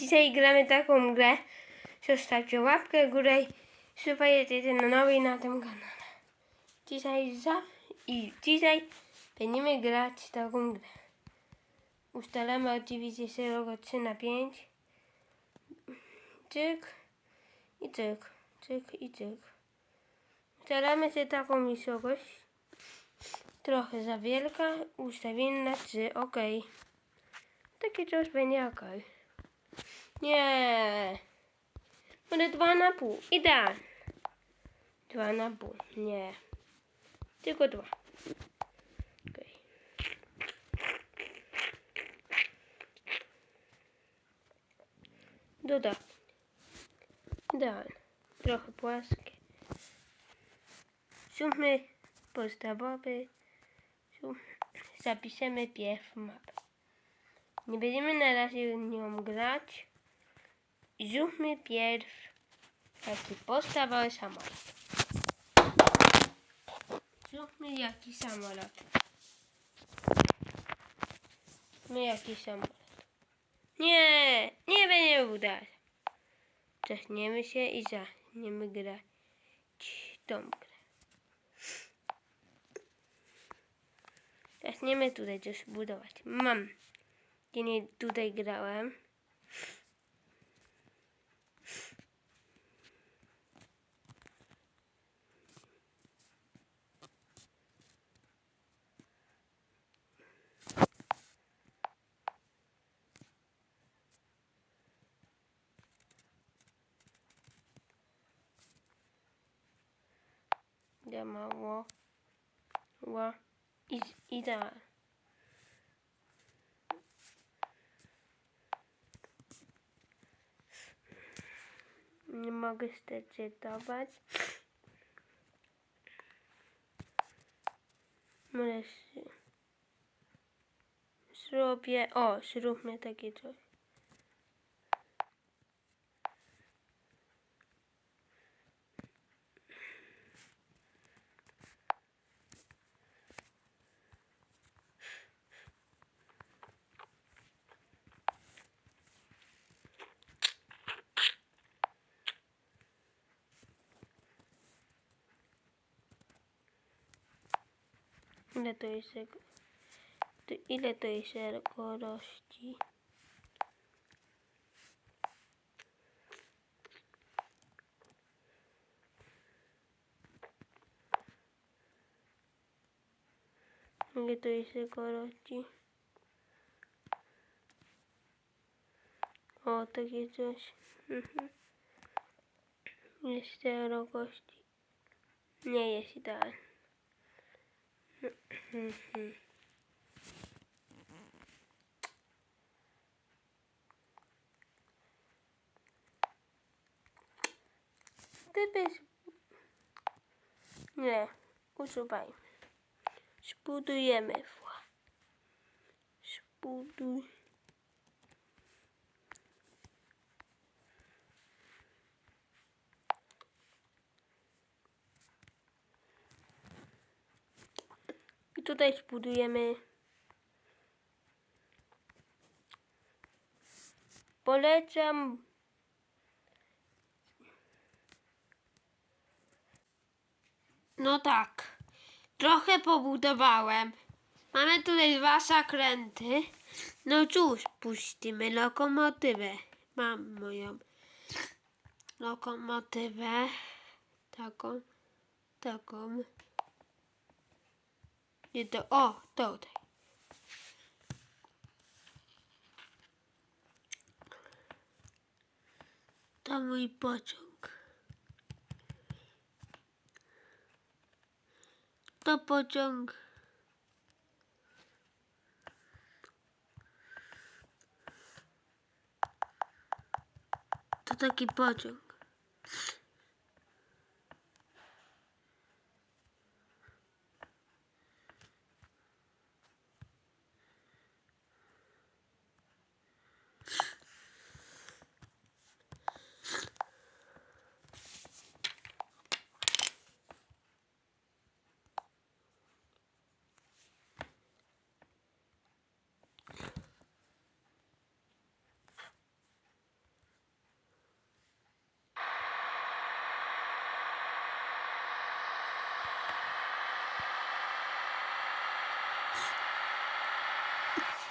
Dzisiaj gramy taką grę. Zostawcie łapkę w górę i subskrybujcie na nowy na tym kanale. Dzisiaj za i dzisiaj będziemy grać taką grę. Ustalamy oczywiście szeroko 3 na 5. Cyk i cyk, cyk i cyk. Ustalamy sobie taką wysokość. Trochę za wielka. Ustawimy na 3, ok. Takie coś będzie ok. Nie. Może dwa na pół. Idealnie. Dwa na pół. Nie. Tylko dwa. Okej. Dodam. Idealnie. Trochę płaskie. Zróbmy podstawowy. Zapiszemy pierw mapę. Nie będziemy na razie nią grać. Zróbmy pierw taki podstawowy samolot. Zróbmy jakiś samolot. Zróbmy jakiś samolot. Nie, nie będzie udać. Zaczniemy się i zaczniemy grać tą grę. Zaczniemy tutaj coś budować. Mam. Ja nie tutaj grałem. Mało. Ła. I, i tak. Nie mogę zdecydować. Może zrobię. O, zróbmy takie coś. Ile to jest jego- ile to jest szerokości? Ile to jest szerokości? O, takie coś. Mhm. Jest szerokości. Nie jest idealnie. Mhm. Ty byś... Nie, usuwajmy. Zbudujemy wła. Tutaj zbudujemy Polecam No tak. Trochę pobudowałem. Mamy tutaj dwa zakręty. No cóż, puścimy lokomotywę. Mam moją lokomotywę. Taką, taką. To, o, tutaj. To mój pociąg. To pociąg. To taki pociąg.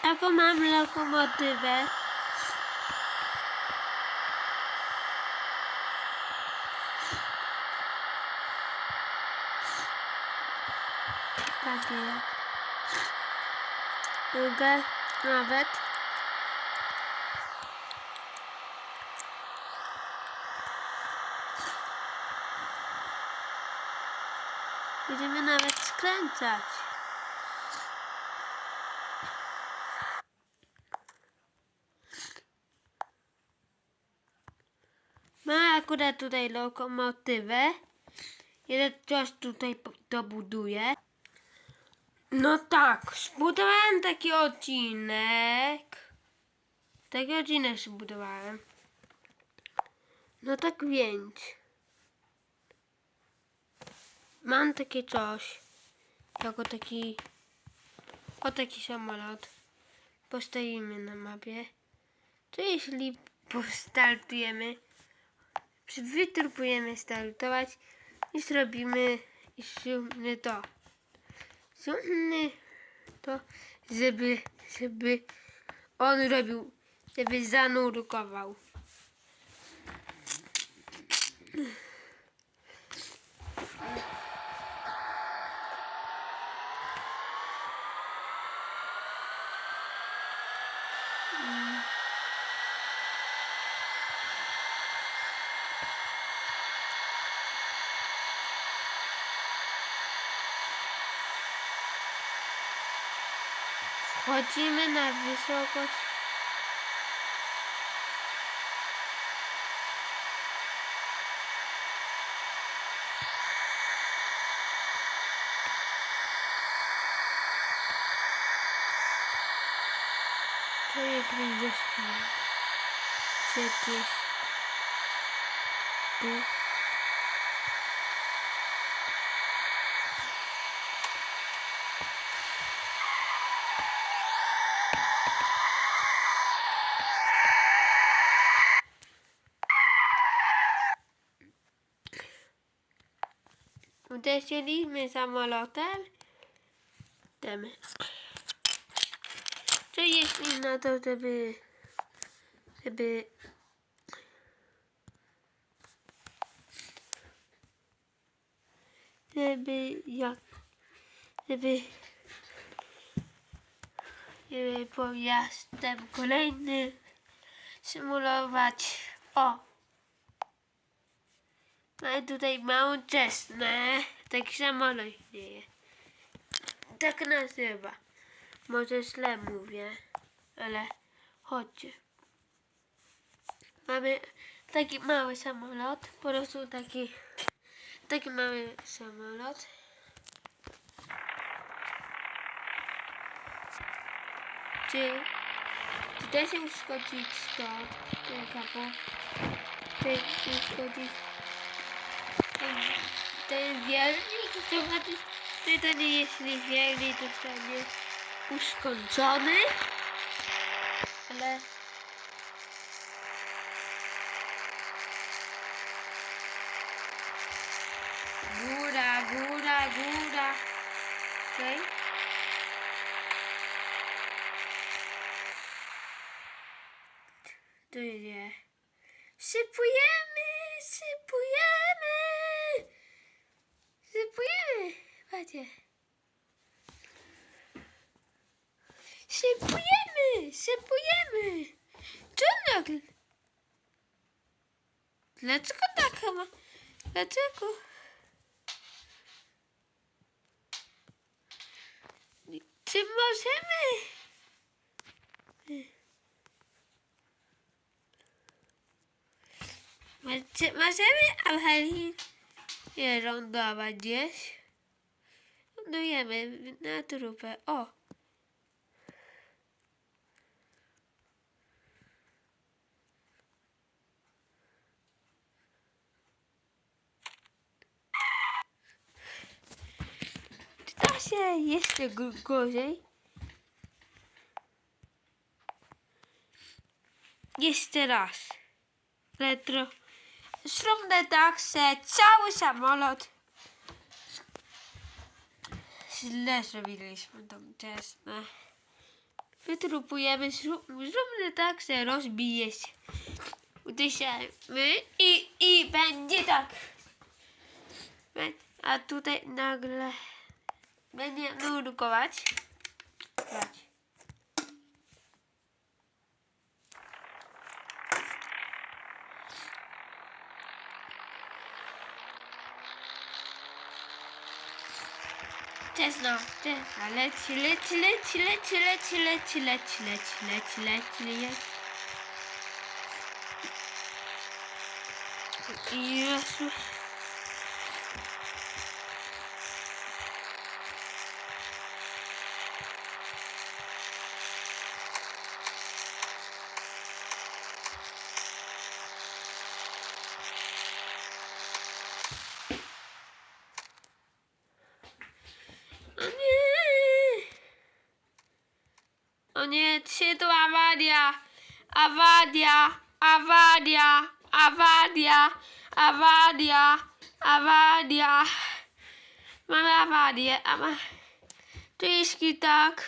Taką mam lokomotywę. Takie. Drugie nawet. Będziemy nawet skręcać. Mam akurat tutaj lokomotywę. Jeden coś tutaj dobuduję. No tak, zbudowałem taki odcinek. Taki odcinek zbudowałem. No tak więc. Mam takie coś. Jako taki. O taki samolot. Postawimy na mapie. Co jeśli postartujemy? Wytrupujemy startować i zrobimy i zróbmy to. Zróbmy to, żeby, żeby on robił, żeby zanurkował. Wchodzimy na wysokość. To jeśli zostanie przecież tu uderzyliśmy samolotem. Damy. Co jeśli na to, żeby żeby żeby jak żeby żeby pojazdem kolejny symulować o Mamy tutaj małą czesnę, taki samolot dzieje. Tak nazywa. Może źle mówię, ale chodźcie. Mamy taki mały samolot, po prostu taki, taki mały samolot. Czy, czy da się uszkodzić to, ten kapo? Czy uszkodzić ten, ten wiernik? Czy to nie jeśli wiernik zostanie uszkodzony? Ale... Góra, góra, góra. Okej. Tu Dlaczego tak ma? Dlaczego? Czy możemy? Mo- Czy możemy awarię lądować gdzieś? Lądujemy na trupę. O! Czy da się jeszcze gorzej? Jeszcze raz. Retro. Zróbmy tak, że cały samolot. Źle zrobiliśmy tą czesnę. wytrupujemy, zróbmy tak, że rozbije się. Uderzamy i, i będzie tak. A tutaj nagle będzie nurkować. Brać. Czesno, czesno, leci, leci, leci, leci, leci, leci, leci, leci, leci, leci, leci. Jezu. O nie! Trzy to awaria! Awaria! Awaria! Awaria! Awaria! Awaria! Mamy awarię, ama... To jeśli tak...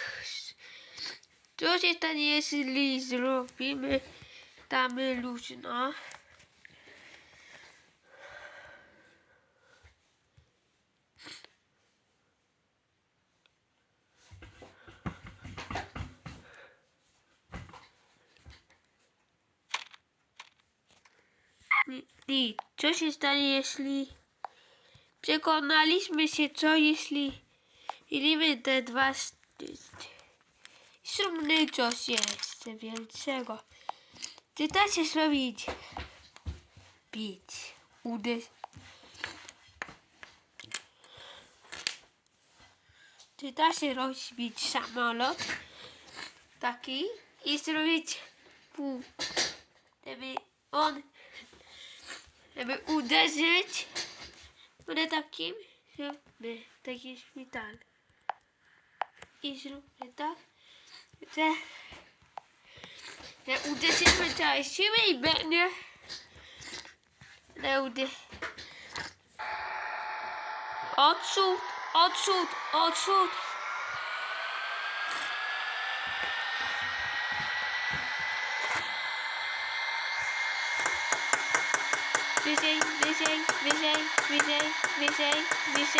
Co się stanie, jeśli zrobimy damy luźno? I, I co się stanie, jeśli przekonaliśmy się, co jeśli ilimy te dwa s- zróbmy coś jeszcze większego. Czy da się zrobić? Bić, uderz... Czy da się rozbić samolot? Taki. I zrobić pół, żeby on żeby uderzyć na takim, zróbmy taki szpital. I zróbmy tak, że, że uderzymy całej siły i będzie że udy... Odsud, odsud, wc, wc, wc, wc, wc, wc,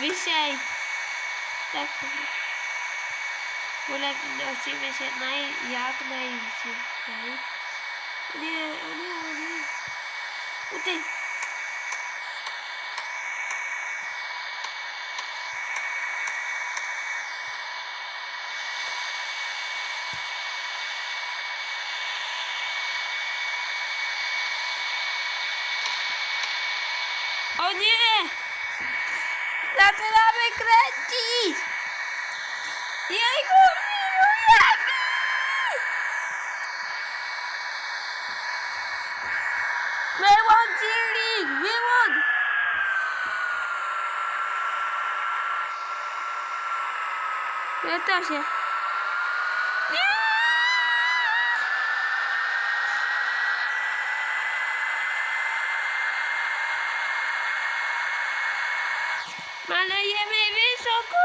wc. Lekker. Hoe lijkt het nou? Zie je het mij? Ja, mij. Nee. Nee, nee, Wat is? Ja to się... Malejemy wysoko.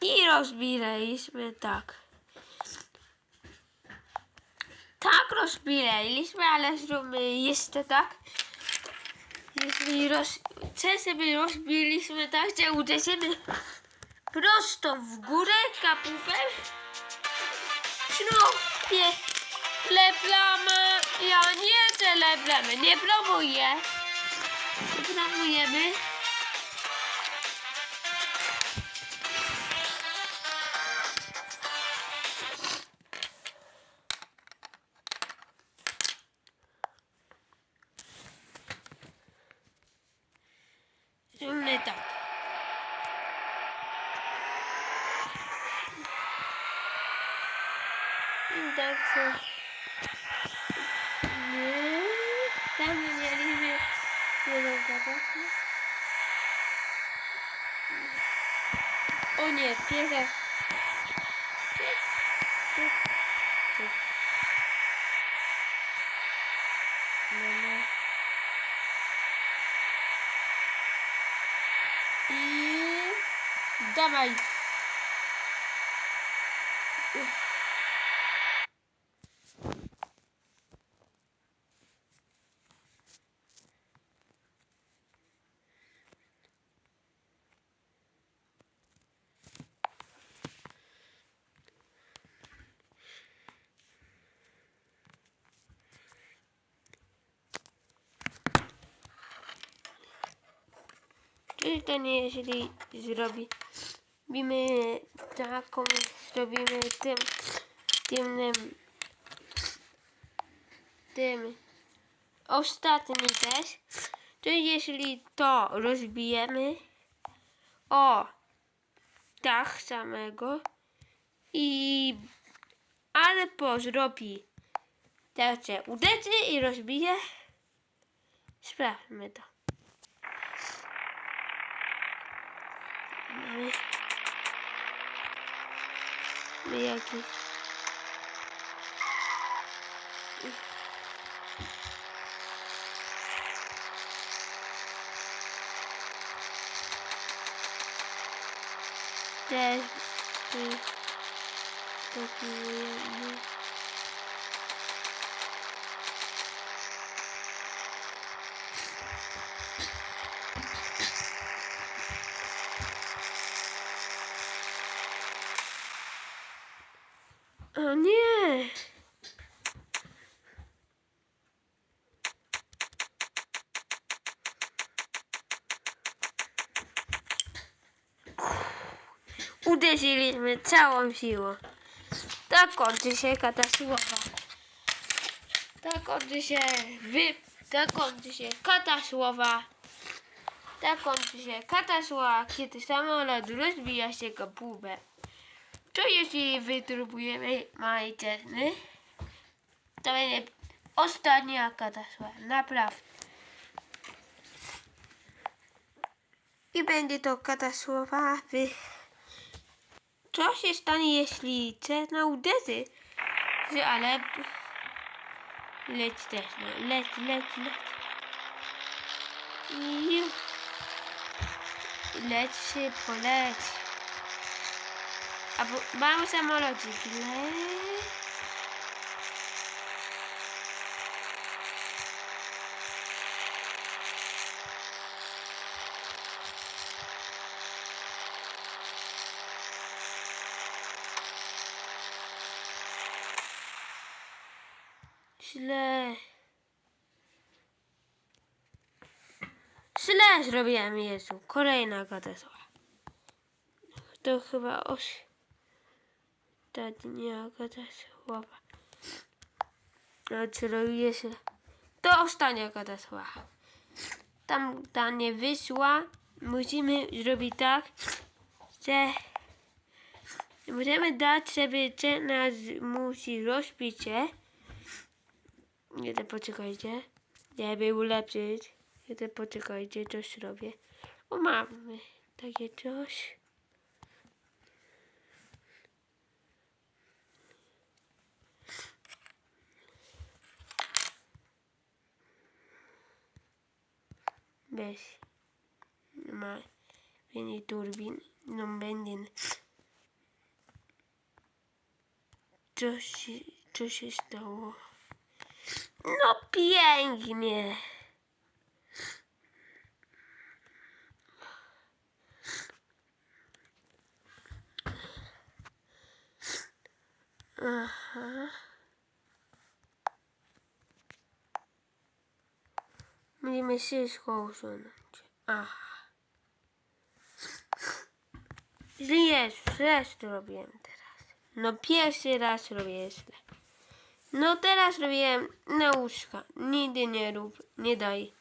I rozbijaliśmy tak. Rozbijaliśmy, ale zróbmy jeszcze tak. Jeśli roz... Sobie rozbiliśmy tak, że uderzymy prosto w górę kapufem. Śrubie leplamy. Ja nie chcę leplamy, nie próbuję. Nie. О нет, первая. Мама. И давай. Czyli nie, jeżeli zrobimy taką, zrobimy tym, tym, tym ostatni też, to jeśli to rozbijemy o tak samego i ale po zrobi tak, że uderzy i rozbije, sprawdźmy to. Mamy, mamy jakiś też y, taki jakby O nie! Uderzyliśmy całą siłą. Tak kończy się katastrofa. Tak kończy się wy... Tak kończy się katastrofa. Tak kończy się katastrofa, kiedy samolot rozbija się kapubę. To jeśli wytróbujemy majczesny, to będzie ostatnia katastrofa, naprawdę. I będzie to katastrofa w... Co się stanie, jeśli Cessna uderzy? Ale... Leć też, no. Leć, leć, leć. I... Leć szybko, leć. A bo mamy samolocik. Leć. Źle. Źle zrobiłem, Jezu. Kolejna katastrofa. To chyba ostatnia katastrofa. No, czy robię się? To ostatnia katastrofa. Tam ta nie wyszła. Musimy zrobić tak, że możemy dać, żeby cena z- musi rozbić się. Jeden poczekajcie. Żeby ulepszyć. Jeden poczekajcie, coś robię. O mamy takie coś. Bez. Ma mini turbin. No będzie. Co się, co się stało? No pięknie. Aha. Musimy wszystko usunąć. Aha. Źle, źle to robiłem teraz. No pierwszy raz robię źle. No teraz robiłem na łóżka. Nigdy nie rób, nie daj.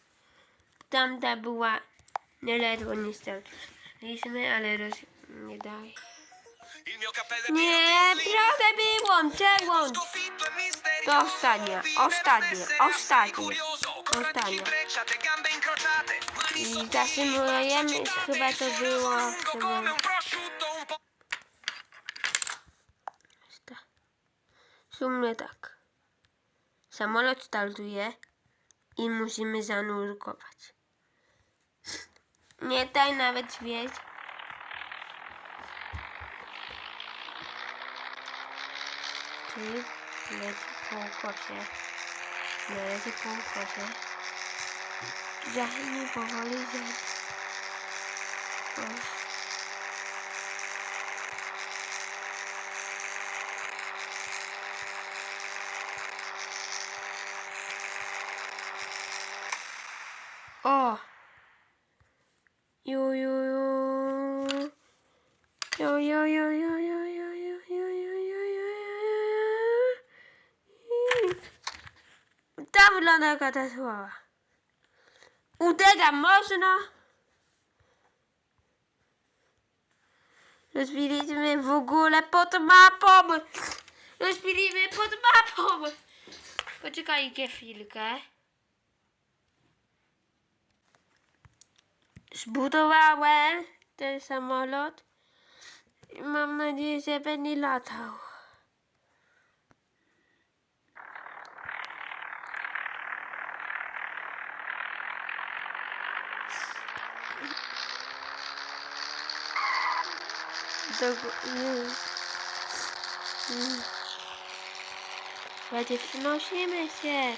Tamta była nie ledwo nie starczyliśmy, ale roz... nie daj. Nie, prawda e misterioso. To ostatnia, ostatnia, ostatnia, ostatnia. I zasymulujemy, chyba to było... po' W sumie tak. Samolot startuje i musimy zanurkować. Nie daj nawet wiedzieć. Tu leci po ukosie. Należy po ukosie. Zachnij powoli, że... O! Ju, ju, ju. Ju, ju, ju, ju, ju, ju, ju, ju, ju, ju, ju. Ta wygląda jaka ta słowa. Uderzam mocno. Rozbiliśmy w ogóle pod mapą. Rozbiliśmy pod mapą. Poczekajcie chwilkę. Zbudowałem ten samolot i mam nadzieję, że będzie latał. Do, mm. Mm. Będzie wnosimy się.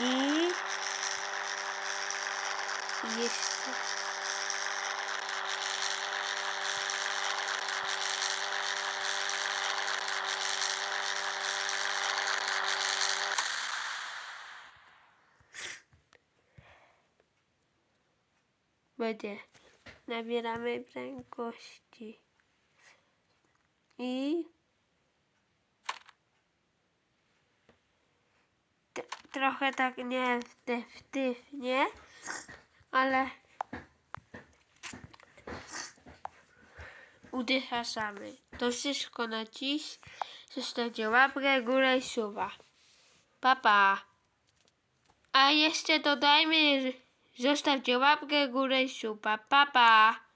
I jeszcze. Będzie. Nabieramy prędkości. I trochę tak nie wtywnie, ale udychamy. To wszystko na dziś. Zostawcie łapkę, górę i suba. Pa, pa. A jeszcze dodajmy, zostawcie łapkę, górę i suba. Pa, pa.